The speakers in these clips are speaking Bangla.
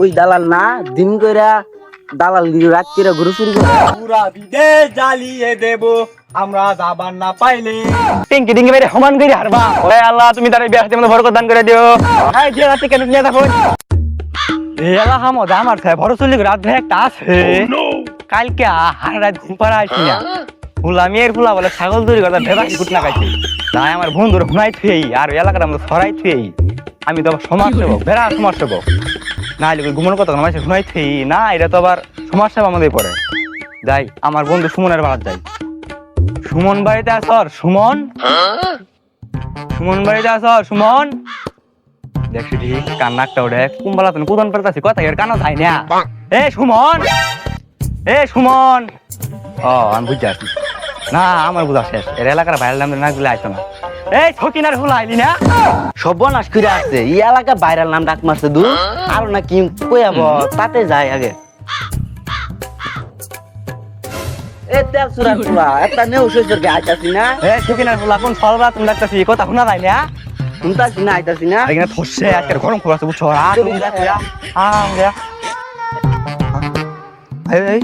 ওই দালাল না দিন কইরা দালাল রাত করে ঘুরে চুরি করে। পুরা বিদেশ জ্বালিয়ে দেব আমরা যাবার না পাইলে। টিঙ্কি টিঙ্কি মেরে সমান করে হারবা। ওরে আল্লাহ তুমি তার বিয়ার মধ্যে বরকত দান করে দিও। হাই যে রাতে কেন নিয়ে থাকো এই এলাকা মধ্যে আমার খায় বড় চলি রাত ভাই একটা আছে। কালকে হার রাত ঘুম পাড়া আইছি না। ফুলা ফুলা বলে ছাগল তৈরি কথা ভেবা খাইছে। তাই আমার বন্ধুর হুনাই থুয়েই আর এলাকার আমরা সরাই থুয়েই। আমি তো আবার সমাজ সেবক বেড়া সমাজ সেবক। না এলে ঘুমানোর কথা না হুনাই থুয়েই। না এটা তো আবার সমাজ সেবা আমাদের পড়ে। যাই আমার বন্ধু সুমনের বাড়াত যাই। সুমন বাড়িতে আসর সুমন। সুমন বাড়িতে আসর সুমন। দেখছি ঠিক কান্নাকটা ওঠে কুম্বালা তুমি কুদন পারতাছি কথা এর কানো যায় না। এ সুমন! এ সুমন! ও আমি বুঝতে পারছি। না আমার বুঝা শেষ। এর এলাকার বাইরের নাম না গুলো আইতো না। এই ছকিনার ফুল আইলি না? সর্বনাশ করে আসছে। এই এলাকা বাইরের নাম ডাক মারছে দু আর না কি কইয়াব তাতে যায় আগে। কথা শোনা যায় না? শুনতাছি না আইতাছি না। এখানে ফসে আজকের গরম খবর আছে বুঝছ? আর আম রে এই এই।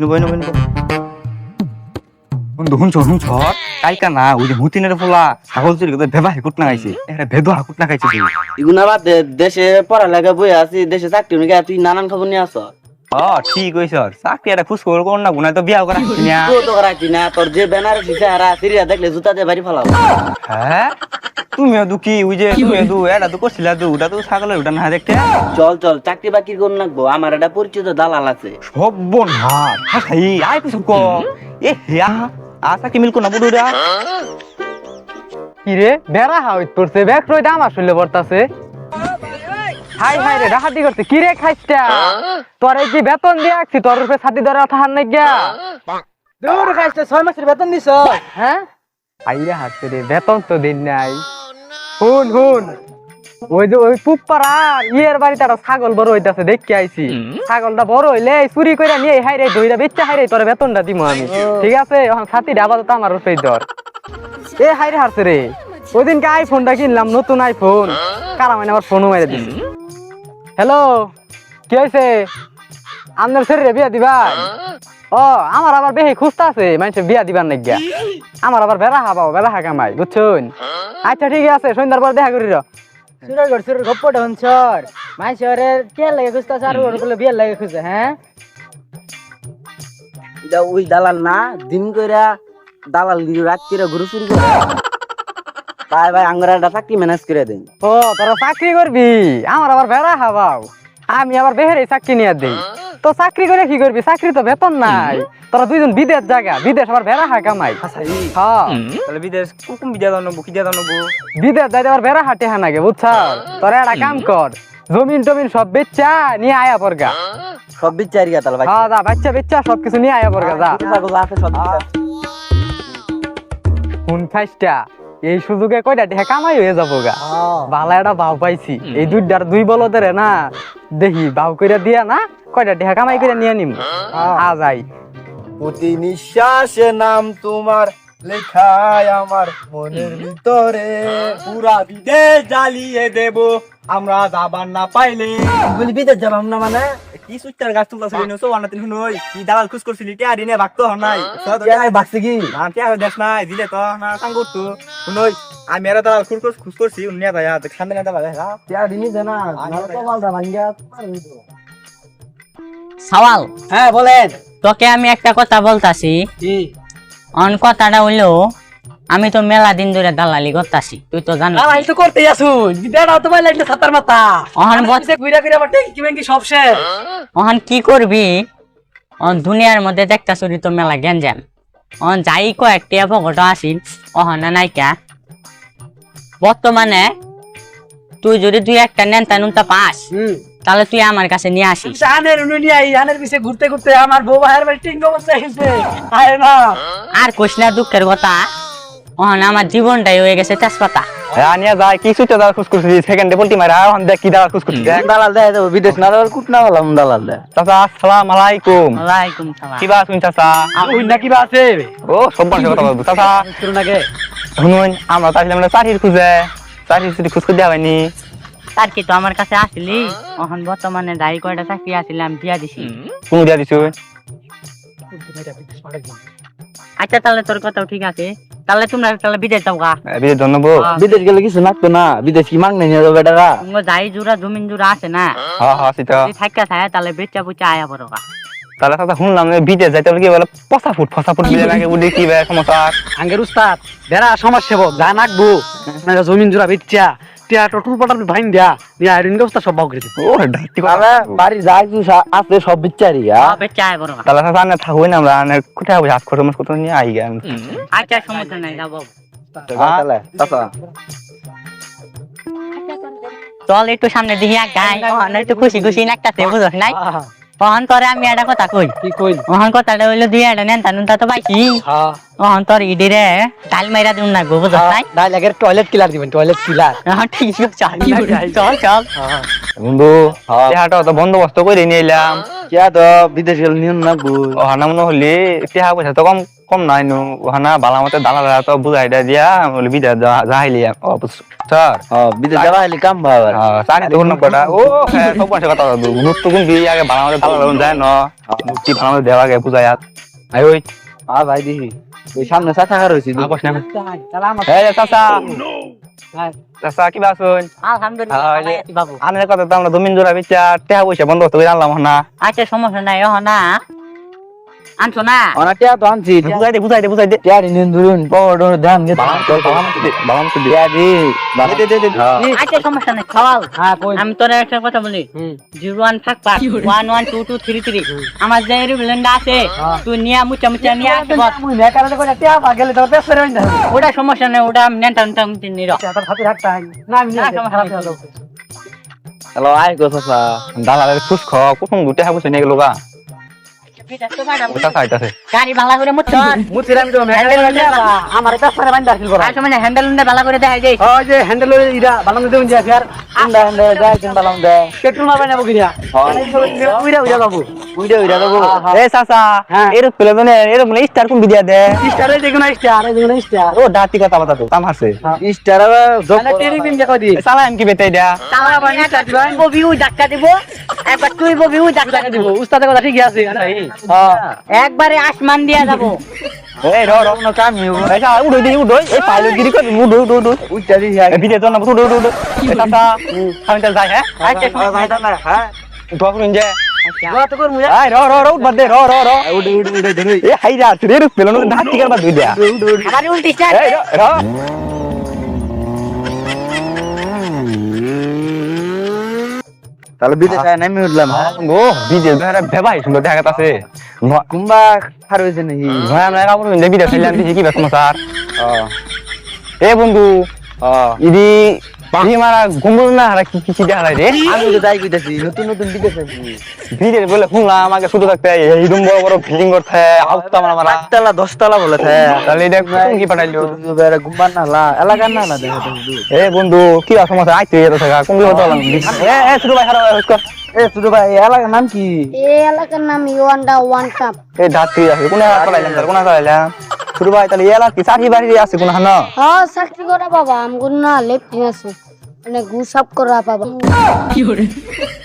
নবো নবো নবো বন্ধু শুনছ শুনছ? কালকা না ওই যে মুতিনের ফুলা ছাগল চুরি করতে ভেবা হেকুট না খাইছে এটা ভেদো হাকুট না খাইছে তুই বাদ দে, দেশে পড়ালেখা বই আছি দেশে চাকরি নিয়ে তুই নানান খবর নিয়ে আস ও ঠিক হইছ চাকরি একটা খুশ খবর কোন না গুনা তো বিয়া করা না। তুই তো করাইছি না তোর যে ব্যানার উঠিছে হারা সিরিয়া দেখলে জুতা দিয়ে বাড়ি ফেলাও। হ্যাঁ? তুমিও দুঃখি ওই যে তুমিও দু এটা তো করছিলা দু ওটা তো ছাগলের ওটা না দেখতে। চল চল চাকরি বাকরি কোন রাখব আমার একটা পরিচিত দালাল আছে। সব্বনাশ হাসাই আই কিছু ক এ হিয়া আসা কি মিলকো না বুড়ুরা কিরে বেড়া হাউত পড়ছে ব্যাগ রই দাম আসলে পড়তাছে হাই হাই রে ডাহাতি করছে। কিরে খাইছটা? তোরে কি বেতন দিয়ে আছি তোর রূপে ছাতি ধরে থাহার নাই গিয়া দূর খাইছে ছয় মাসের বেতন দিছ? হ্যাঁ? আইরে হাসছে রে বেতন তো দিন নাই। হুন হুন ওই যে ওই পুপ্পারার ইয়ের বাড়িতে একটা ছাগল বড় হইতাছে দেখতে আইছি। ছাগলটা বড় হইলে চুরি করে নিয়ে হাই রে বেচা হাই রে তোর বেতনটা দিমু আমি। ঠিক আছে? এখন ছাতিটা আপাতত আমার এ হাই রে হারছে রে। ওই দিনকে আইফোনটা কিনলাম নতুন আইফোন। কারা মানে আমার ফোনও মেরে দিল হ্যালো কি হয়েছে আপনার শরীরে বিয়া দিবা? ও আমার আবার বেহি খুঁজতে আছে মানুষের বিয়া দিবার নাকি আমার আবার বেড়া হাবাও বেড়া হা কামাই বুঝছুন? আচ্ছা ঠিক আছে সন্ধ্যার পর দেখা করি র। সুরের ঘর সুরের মাই শহরে কে লাগে খুঁজতে আর ওর বিয়ের লাগে খুঁজে হ্যাঁ? এটা ওই দালাল না দিন কইরা দালাল দিয়ে রাত্রিরে ঘুরে চুরি করে। তাই ভাই আঙ্গরাটা চাকরি ম্যানেজ করে দেন। ও তোরা চাকরি করবি? আমার আবার বেড়া হাবাও। আমি আবার বেহেরে চাকরি নিয়ে দেই। তো চাকরি করে কি করবি? চাকরি তো বেতন নাই। তোরা দুইজন বিদেশ জায়গা বিদেশ আবার বেড়া হা কামাই হ্যাঁ। তাহলে বিদেশ কুকুম বিদ্যা জানব কি জানব বিদেশ যাইতে আবার বেড়া হাটে হা নাগে বুঝছ? তোরা একটা কাম কর জমিন টমিন সব বেচা নিয়ে আয়া পরগা সব তাহলে ভাই? হ্যাঁ যা বাচ্চা বেচা সব কিছু নিয়ে আয়া পরগা যা। আছে সব বিচার। কোন খাইসটা এই সুযোগে কয়টা ঢেকা কামাই হয়ে যাব গা বালা একটা ভাও পাইছি। এই দুইটার দুই বলদের না দেখি বাউ কইরা দিয়া না কয়টা ঢেকা কামাই করে নিয়ে নিম। আ যাই। প্রতি নিঃশ্বাসে নাম তোমার লেখায় আমার মনের ভিতরে। পুরা বিদেশ জ্বালিয়ে দেব আমরা যাবার না পাইলে। বলি বিদেশ যাবাম না মানে? কি সুইটার গাছ তুলতা ছিল নসো আনা তিন নই। কি দালাল খুশ করছিলি? তে আরিনে বাকতো হন নাই। তে বাকছে কি? না তে আর দেশ নাই দিলে তো না সাঙ্গ করতো। নই আমি এরা দালাল খুশ খুশ করছি উনিয়া দায়া খান্দে না দালা দেখা তে আরিনি জানা না তো মালটা ভাঙ্গা সওয়াল। হ্যাঁ বলেন। তোকে আমি একটা কথা বলতাছি। কি? অন কথাটা হইল আমি তো মেলা দিন ধরে দালালি করতাছি তুই তো জানো না তো করতে আসুন বিদাটা তো ভাই লাগলে সাতার মাথা? বল বসে ঘুরে ঘুরে আমার ট্যাঙ্কি ম্যাঙ্কি সব শেষ। অহন কি করবি? অন দুনিয়ার মধ্যে দেখতাছি তো মেলা গেঞ্জাম অন যাই কয়েকটি ভগট আসিল অহন নাইকা। বর্তমানে তুই যদি তুই একটা নেনতা নুনতা পাস তাহলে তুই আমার কাছে নিয়ে আসিস। আনের নিয়ে আই আনের পিছে ঘুরতে ঘুরতে আমার বউ ভাইয়ের বাড়ি টিঙ্গ বসে গেছে। আয় না। আর কইস না দুঃখের কথা। অহন আমার জীবনটাই হয়ে গেছে তেজপাতা। আনিয়া যায় কি সুইটা দাও খুশ করছিস সেকেন্ডে মারা এখন দেখ কি দাও খুশ করছিস দেখ। দালাল দেয় দেবো বিদেশ না দালাল কুট না বললাম দালাল দেয়। চাচা আসসালাম আলাইকুম। ওয়ালাইকুম সালাম। কিবা শুন চাচা? ওই না কিবা আছে ও সব মানুষের কথা বলব। চাচা শুনুন আমরা চাইছিলাম না চাকরির খুঁজে। চাকরি চুরি খুশ করে দেওয়া হয়নি তার কি তো আমার কাছে আসলি? এখন বর্তমানে যাই কয়টা চাকরি আসিলাম দিয়া দিছি। কোন দিয়া দিছো? আচ্ছা তাহলে তোর কথাও ঠিক আছে। তাহলে তোমরা তাহলে বিদেশ যাও গা। বিদেশ জন্মবো বিদেশ গেলে কিছু লাগতো না। বিদেশ কি মাগ নিয়ে যাবে বেটারা? তোমার যাই জুরা জমিন জুরা আছে না? হ্যাঁ হ্যাঁ সেটা। থাকা থাকে তাহলে বেচা বুচা আয়া বড় গা। তাহলে কথা শুনলাম যে বিদেশ যাইতে বলে কি বলে পচা ফুট পচা ফুট মিলে লাগে উঠে কি বে সমস্যা? আঙ্গের উস্তাদ বেড়া সমাজ সেবক যা নাকবো না জমিন জোড়া বেচ্চা টিয়া টুটু পাটার ভাইন দিয়া। নিয়ে আইরিন ব্যবস্থা সব বাউ করে দিবে। ও ডাক্তি তাহলে বাড়ি যা কিছু আছে সব বিচারি বেচা বড় তাহলে কথা না না আমরা কোথায় হাত খরচ মাস কত নিয়ে আই গেলাম আচ্ছা সমস্যা নাই যাব তাহলে চাচা চল একটু সামনে দিয়ে গাই একটু খুশি খুশি একটা বুঝছ নাই? অহন তোরে আমি এটা কথা কই? কি কই অহন কথাটা হইল দি এটা নেন তানুন তা তো পাইছি। হ্যাঁ। অহন তোর ইডিরে ডাল মাইরা দিন না গো বুঝছ নাই ডাল লাগে টয়লেট কিলার দিবেন টয়লেট কিলার হ্যাঁ, ঠিক আছে চল চল চল বন্ধু দেহাটা তো বন্দোবস্ত করে নিয়ে এলাম। কিয়া তো বিদেশ গেল নিয়ম না গো। ওহানা মনে হলি টেহা পয়সা তো কম কম নাই নু ওহানা বালা মতে দালাল তো বুঝাই দেয়া দিয়া বলে বিদা যাইলি স্যার। যাওয়া হলে কাম পাবার চাকরি তো নম্বরটা ও সব পয়সা কথা গুরুত্ব কোন দিয়ে আগে বালা মতে দালাল যায় ন? মুক্তি বালা মতে দেওয়া আগে বুঝাই আত আই ওই হ্যাঁ ভাই দেখি ওই সামনে চাচা খার হয়েছি আপস না। এই চাচা। চাচা কি বাসুন আলহামদুলিল্লাহ বাবু। আনের কথা তো আমরা জমিন জোড়া বেচা টেহা পয়সা বন্দোবস্ত করে আনলাম না আচ্ছা সমস্যা নাই না আনছো না? অনাটিয়া তো আনছি। বুঝাই দে বুঝাই দে বুঝাই দে। টিয়ারি নিন ধরুন পড় ধান গে বালা মতে দে। বালা মতে দে টিয়ারি দে দে দে। আচ্ছা সমস্যা নাই খাওয়াও। হ্যাঁ কই? আমি তোর একটা কথা বলি। হুম। জিরো ওয়ান থাক পাক one one two two three three. আমার যে রিলেন্ডা আছে হ্যাঁ। তুই নিয়া মুচা মুচা নিয়ে আসব মুই মেকারে কই টিয়া পা গেলে তো পেছ করে না। ওটা সমস্যা নেই ওটা আমি নেন টান নির। তো হাতে হাতটা না আমি না, সমস্যা নাই। হ্যালো আয় গো চাচা। দালালের খুশ খ কুসুম দুটে হা নিয়ে গেল গা। ওটা চাইতাছে গাড়ি ভালো করে মুচন মুছির তো মেকারে আমার পেছ করে বাইন্দা রাখিল করা আর সময় হ্যান্ডেল উন্ডা ভালো করে দেখাই যাই। ওই যে হ্যান্ডেল ইরা বালাম দেউন যা ফিয়ার আন্ডা আন্ডা যাই চিন বালাম দে পেট্রোল মারবে না বকিরা উইরা উইরা বাবু। উইডা উইডা দেবো এ চাচা হ্যাঁ। পেলে মানে এরকম স্টার কোন বিদিয়া দে? স্টারে দেখুন স্টার দেখুন স্টার ও ডাতি কথা বাতা তো তামারছে স্টার জব মানে দিন দেখো দি। সালা বেতাই দেয়া তাও আবার একটা ববিউ ধাক্কা দিব। একবার তুই ধাক্কা দিব। উস্তাদের কথা ঠিকই আছে। একবারে আসমান দিয়া যাব এই র র কোনো কাম এই উড়ই দি উড়ই এই পাইলো গিরি কর উড়ই উড়ই উড়ই উইটা দি এই বিদে তো না উড়ই উড়ই উড়ই এই চাচা আমি তাহলে যাই হ্যাঁ আচ্ছা ভাই হ্যাঁ যে তো র তাহলে বিদেশ নামি উঠলাম গো বিদেশ বিদে ধরে বেবাই সুন্দর দেখা আছে কুম্বা খার হয়েছে নাকি ভাই আমরা কাপড় বিদেশ দিছি কি বেশ মশার হ্যাঁ এ বন্ধু হ্যাঁ ইদি মারা গুম্বল না হারা কি কি দেখা রে? আমি তো যাই কইতাছি নতুন নতুন বিদেশ আছি বলে শুনলাম আমাকে শুধু থাকতে এইরকম বড় বড় বিল্ডিং করতে দশতলা বলে থাকে তাহলে এটা কোন কি পাঠাইলো? গুম্বার নালা এলাকার নালা দেখা তো এ বন্ধু কি সমস্যা আইতে এত থাকা কোন কথা বললাম এ এ ভাই হারা কর। এ ছোট ভাই এলাকার নাম কি? এই এলাকার নাম ইওয়ান্ডা ওয়ান কাপ এ ধাত্রী আছে কোন হাত পালাইলাম তার কোন পালাইলাম শুধু ভাই তাহলে এলা কি? সাথী বাড়ি আছে কোন হান হ্যাঁ চাকরি করা বাবা আমগুন না লেফটিং আছে মানে গুসাপ করা বাবা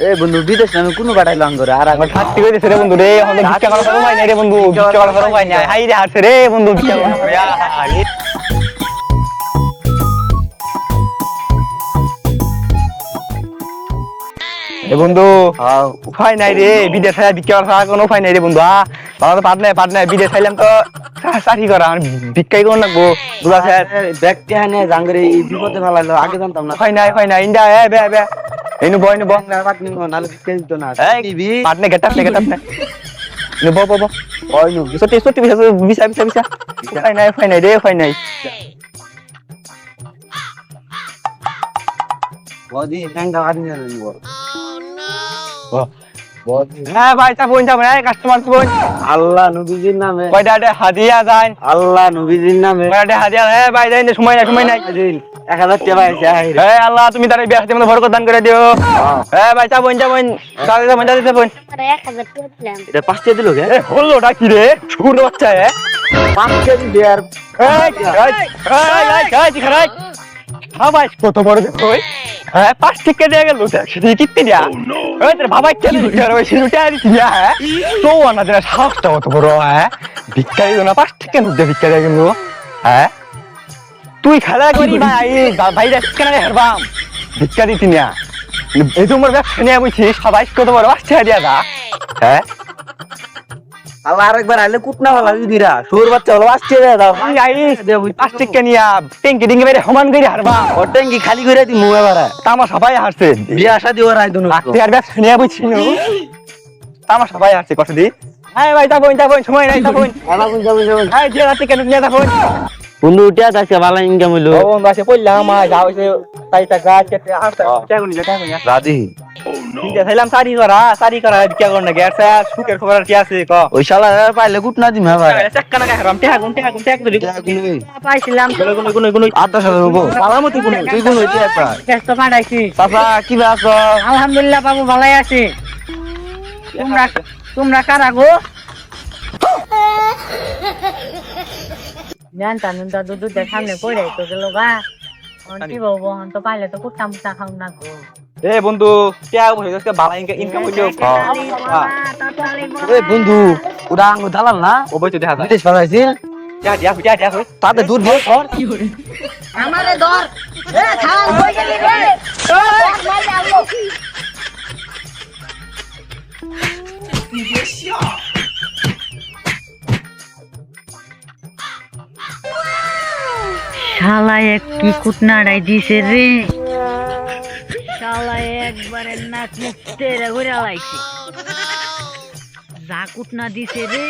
এ বন্ধু বিদেশ নামে কোনো পাঠাইলো আঙ্গরে আর আমার ধাত্রী কইতেছে রে বন্ধু রে আমাদের ভিক্ষা করার কোনো উপায় নাই রে বন্ধু ভিক্ষা করার কোনো উপায় নাই। হাই রে হাসে রে বন্ধু ভিক্ষা করার এ বন্ধু উপায় নাই রে বিদেশ ছাড়া ভিক্ষা করা কোনো উপায় নাই রে বন্ধু আ? বাবা তো পারলে পারলে বিদেশ খাইলাম তো চাকরি করা ভিক্ষাই করুন লাগবো বুঝা স্যার। ব্যাগটা হানে জাঙ্গরে বিপদে ফেলাইলো আগে জানতাম না। উপায় নাই উপায় নাই ইন্ডিয়া এ বে বে। এনু বয় নু বয় নালে বিকে দিত না। টিভি পাটনে গেটাপ নে গেটাপ নে নে বো বো। বো নু সত্যি সত্যি বিসা বিসা বিসা বিসা নাই উপায় নাই রে উপায় নাই। বদি ঠ্যাংটা কাটি নিয়ে নিব? বদি হ্যাঁ ভাই তা বোন যাবেন এই কাস্টমার বোন আল্লাহ নবীজির নামে কয়টা আটে হাদিয়া যান আল্লাহ নবীজির নামে কয়টা হাদিয়া হ্যাঁ ভাই যাই সময় নাই সময় নাই এক হাজার টাকা পাইছে হ্যাঁ আল্লাহ তুমি তার বিয়া মধ্যে ভরকত দান করে দিও হ্যাঁ ভাই তা বোন তাহলে বোন টাকা দিল কে কি রে বাচ্চা হ্যাঁ পাঁচ কেজি দেয়ার খারাই সবাই কত বড় দেখো। হ্যাঁ পাঁচ টিকা দিয়ে গেল একশো দিয়ে দিয়া ওই তোর বাবা কেন ওই হ্যাঁ? তো না দিনা সাহসটা কত বড় হ্যাঁ? ভিক্ষা দিল না পাঁচ টিকা নুটে ভিক্ষা দিয়ে গেল হ্যাঁ? তুই খেলা করি ভাই ভাই যাচ্ছিস কেন হেরবাম? ভিক্ষা দিতি না এই তোমার ব্যবসা নিয়ে বুঝছিস সবাই কত বড় পাঁচ দিয়া দা হ্যাঁ? আল্লাহ আরেকবার আইলে কুটনা ভালো দিদিরা সুর বাচ্চা হলো আসছে রে দাও। তুই আইস পাঁচ টিকা নিয়া টেঙ্কি ডিঙ্গি বেড়ে সমান করে হারবা। ও ট্যাঙ্কি খালি করে দি মুয়ে বাড়া তামা সবাই হারছে। বিয়া শাদি ওর আইদুন আজকে আর ব্যবসা নিয়ে বুঝছি তামা সবাই কত দি হ্যাঁ ভাই যাব যাব সময় নাই যাব হ্যাঁ যে রাতে কেন নিয়ে যাব বন্ধু উঠে আছে ভালো ইনকাম হইল। ও বন্ধু আছে পড়লাম হইছে তাই তা গাছ কেটে আসতে কেমন রাজি। ঠিক আছে ছিলাম সারি করা সারি করা কে কর না গেছে সুখের খবর আর কি আছে ক? ওই শালা পাইলে কুটনা দিম চাক্কা না গাহরাম টেহা গুন টেহা গুন টেহা ধরি পাইছিলাম। তুই হইতে পাঠাইছি চাচা কি আছো? আলহামদুলিল্লাহ বাবু ভালাই আছি। তোমরা তোমরা কারা গো? জানতা নুনটা দুধ দুধের সামনে পড়ে তো গেল গা। এখন কি বলব তো পাইলে তো কুট্টা মুট্টা খাও না গো। এ বন্ধু টেহা বসে আজকে ভালো ইনকাম হইল। এ বন্ধু ওরা আঙ্গু দালাল না। ও বইতে দেখা যায়। বিদেশ পাঠাইছিল টেহা দিয়া টেহা টেহা হই তাতে দূর ভোর কর। আমারে ধর। এ খান হয়ে গেলি রে। শালায় এক কি কুটনাড়াই দিছে রে। একবারে নাক মুখ তেরে ঘুরে লাইছে যা কুটনা দিছে রে।